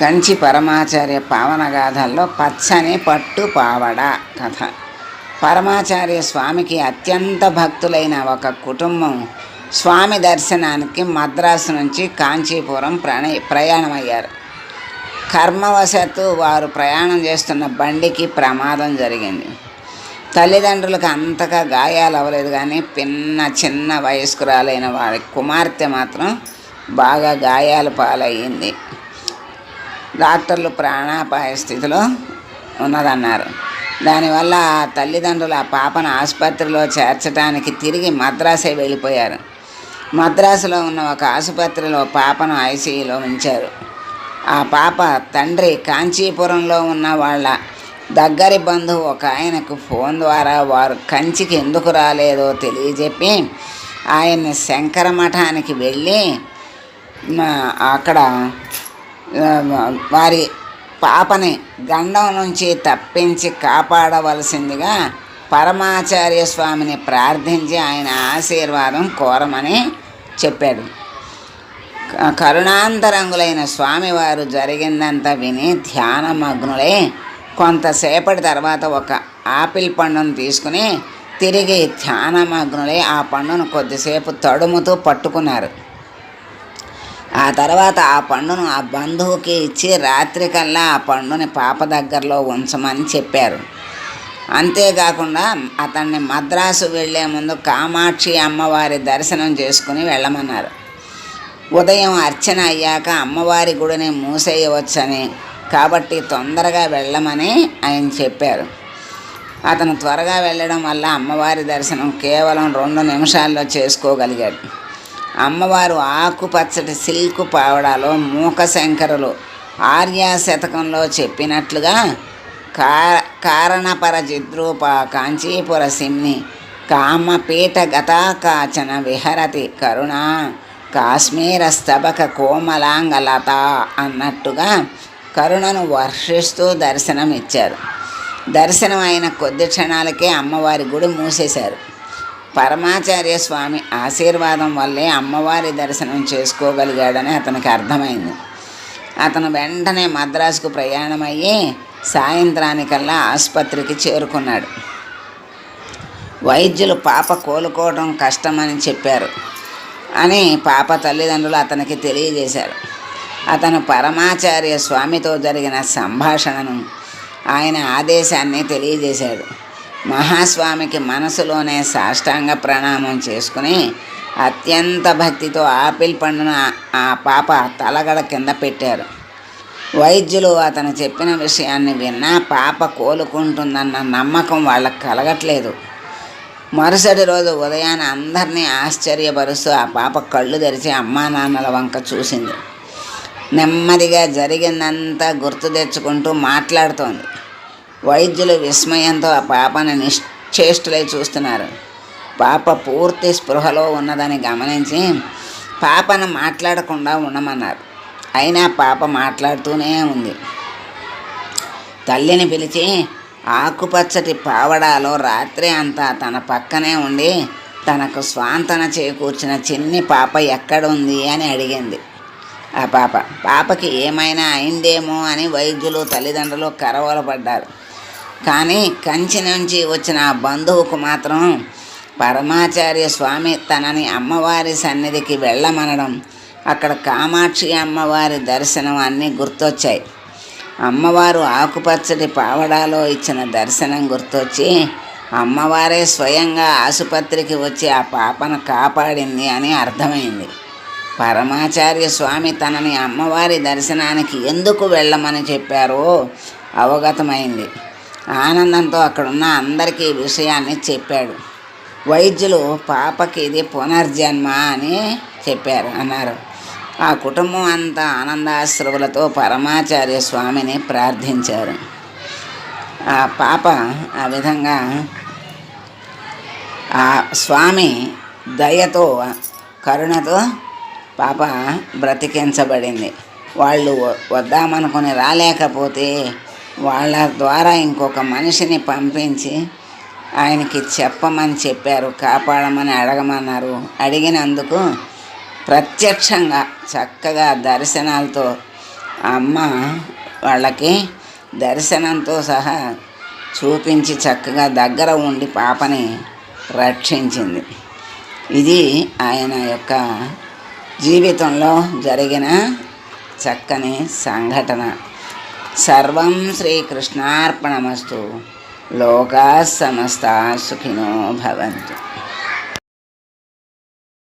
కంచి పరమాచార్య పావనగాథల్లో పచ్చని పట్టు పావడ కథ. పరమాచార్య స్వామికి అత్యంత భక్తులైన ఒక కుటుంబం స్వామి దర్శనానికి మద్రాసు నుంచి కాంచీపురం ప్రణ ప్రయాణమయ్యారు. కర్మవశత్తు వారు ప్రయాణం చేస్తున్న బండికి ప్రమాదం జరిగింది. తల్లిదండ్రులకు అంతగా గాయాలు అవ్వలేదు కానీ పిన్న చిన్న వయస్కురాలైన వారి కుమార్తె మాత్రం బాగా గాయాల పాలయ్యింది. డాక్టర్లు ప్రాణాపాయ స్థితిలో ఉన్నదన్నారు. దానివల్ల ఆ తల్లిదండ్రులు ఆ పాపను ఆసుపత్రిలో చేర్చడానికి తిరిగి మద్రాసే వెళ్ళిపోయారు. మద్రాసులో ఉన్న ఒక ఆసుపత్రిలో పాపను ఐసీయూలో ఉంచారు. ఆ పాప తండ్రి కాంచీపురంలో ఉన్న వాళ్ళ దగ్గరి బంధువు ఒక ఆయనకు ఫోన్ ద్వారా వారు కంచికి ఎందుకు రాలేదో తెలియజెప్పి ఆయన్ని శంకర మఠానికి వెళ్ళి అక్కడ వారి పాపని గండం నుంచి తప్పించి కాపాడవలసిందిగా పరమాచార్య స్వామిని ప్రార్థించి ఆయన ఆశీర్వాదం కోరమని చెప్పాడు. కరుణాంతరంగులైన స్వామివారు జరిగిందంతా విని ధ్యానమగ్నులై కొంతసేపటి తర్వాత ఒక ఆపిల్ పండును తీసుకుని తిరిగి ధ్యానమగ్నులై ఆ పండును కొద్దిసేపు తడుముతూ పట్టుకున్నారు. ఆ తర్వాత ఆ పండును ఆ బంధువుకి ఇచ్చి రాత్రికల్లా ఆ పండుని పాప దగ్గరలో ఉంచమని చెప్పారు. అంతేకాకుండా అతన్ని మద్రాసు వెళ్ళే ముందు కామాక్షి అమ్మవారి దర్శనం చేసుకుని వెళ్ళమన్నారు. ఉదయం అర్చన అయ్యాక అమ్మవారి గుడిని మూసేయవచ్చని కాబట్టి తొందరగా వెళ్ళమని ఆయన చెప్పారు. అతను త్వరగా వెళ్ళడం వల్ల అమ్మవారి దర్శనం కేవలం రెండు నిమిషాల్లో చేసుకోగలిగాడు. అమ్మవారు ఆకుపచ్చటి సిల్క్ పావడాలో మూక శంకరులు ఆర్యా శతకంలో చెప్పినట్లుగా కా కారణపర జిద్రూప కాంచీపుర సిమ్ని కామపీఠ గతాకాచన విహరతి కరుణ కాశ్మీర స్తబక కోమలాంగలత అన్నట్టుగా కరుణను వర్షిస్తూ దర్శనం ఇచ్చారు దర్శనం అయిన కొద్ది క్షణాలకే అమ్మవారి గుడి మూసేశారు. పరమాచార్య స్వామి ఆశీర్వాదం వల్లే అమ్మవారి దర్శనం చేసుకోగలిగాడని అతనికి అర్థమైంది. అతను వెంటనే మద్రాసుకు ప్రయాణమయ్యి సాయంత్రానికల్లా ఆసుపత్రికి చేరుకున్నాడు. వైద్యులు పాప కోలుకోవడం కష్టమని చెప్పారు అని పాప తల్లిదండ్రులు అతనికి తెలియజేశారు. అతను పరమాచార్య స్వామితో జరిగిన సంభాషణను ఆయన ఆదేశాన్ని తెలియజేశాడు. మహాస్వామికి మనసులోనే సాష్టాంగ ప్రణామం చేసుకుని అత్యంత భక్తితో ఆపిల్ పండున ఆ పాప తలగడ కింద పెట్టారు. వైద్యులు అతను చెప్పిన విషయాన్ని విన్నా పాప కోలుకుంటుందన్న నమ్మకం వాళ్ళకి కలగట్లేదు. మరుసటి రోజు ఉదయాన అందరినీ ఆశ్చర్యపరుస్తూ ఆ పాప కళ్ళు తెరిచి అమ్మా నాన్నల వంక చూసింది. నెమ్మదిగా జరిగిందంతా గుర్తు తెచ్చుకుంటూ మాట్లాడుతోంది. వైద్యులు విస్మయంతో ఆ పాపను నిశ్చేష్టులై చూస్తున్నారు. పాప పూర్తి స్పృహలో ఉన్నదని గమనించి పాపను మాట్లాడకుండా ఉండమన్నారు. అయినా పాప మాట్లాడుతూనే ఉంది. తల్లిని పిలిచి ఆకుపచ్చటి పావడాలో రాత్రి అంతా తన పక్కనే ఉండి తనకు స్వాంతన చేకూర్చిన చిన్ని పాప ఎక్కడుంది అని అడిగింది. ఆ పాప పాపకి ఏమైనా అయిందేమో అని వైద్యులు తల్లిదండ్రులు కరవలపడ్డారు కానీ కంచి నుంచి వచ్చిన ఆ బంధువుకు మాత్రం పరమాచార్య స్వామి తనని అమ్మవారి సన్నిధికి వెళ్ళమనడం అక్కడ కామాక్షి అమ్మవారి దర్శనం అన్నీ గుర్తొచ్చాయి. అమ్మవారు ఆకుపచ్చటి పావడాలో ఇచ్చిన దర్శనం గుర్తొచ్చి అమ్మవారే స్వయంగా ఆసుపత్రికి వచ్చి ఆ పాపను కాపాడింది అని అర్థమైంది. పరమాచార్య స్వామి తనని అమ్మవారి దర్శనానికి ఎందుకు వెళ్ళమని చెప్పారో అవగతమైంది. ఆనందంతో అక్కడున్న అందరికీ ఈ విషయాన్ని చెప్పాడు. వైద్యులు పాపకి ఇది పునర్జన్మ అని చెప్పారు అన్నారు. ఆ కుటుంబం అంతా ఆనందాశ్రువులతో పరమాచార్య స్వామిని ప్రార్థించారు. ఆ పాప ఆ విధంగా ఆ స్వామి దయతో కరుణతో పాప బ్రతికించబడింది. వాళ్ళు వద్దామనుకుని రాలేకపోతే వాళ్ళ ద్వారా ఇంకొక మనిషిని పంపించి ఆయనకి చెప్పమని చెప్పారు కాపాడమని అడగమన్నారు. అడిగినందుకు ప్రత్యక్షంగా చక్కగా దర్శనాలతో అమ్మ వాళ్ళకి దర్శనంతో సహా చూపించి చక్కగా దగ్గర ఉండి పాపని రక్షించింది. ఇది ఆయన యొక్క జీవితంలో జరిగిన చక్కని సంఘటన. సర్వం శ్రీకృష్ణార్పణమస్తు లోకా సమస్త సుఖినో భవంతు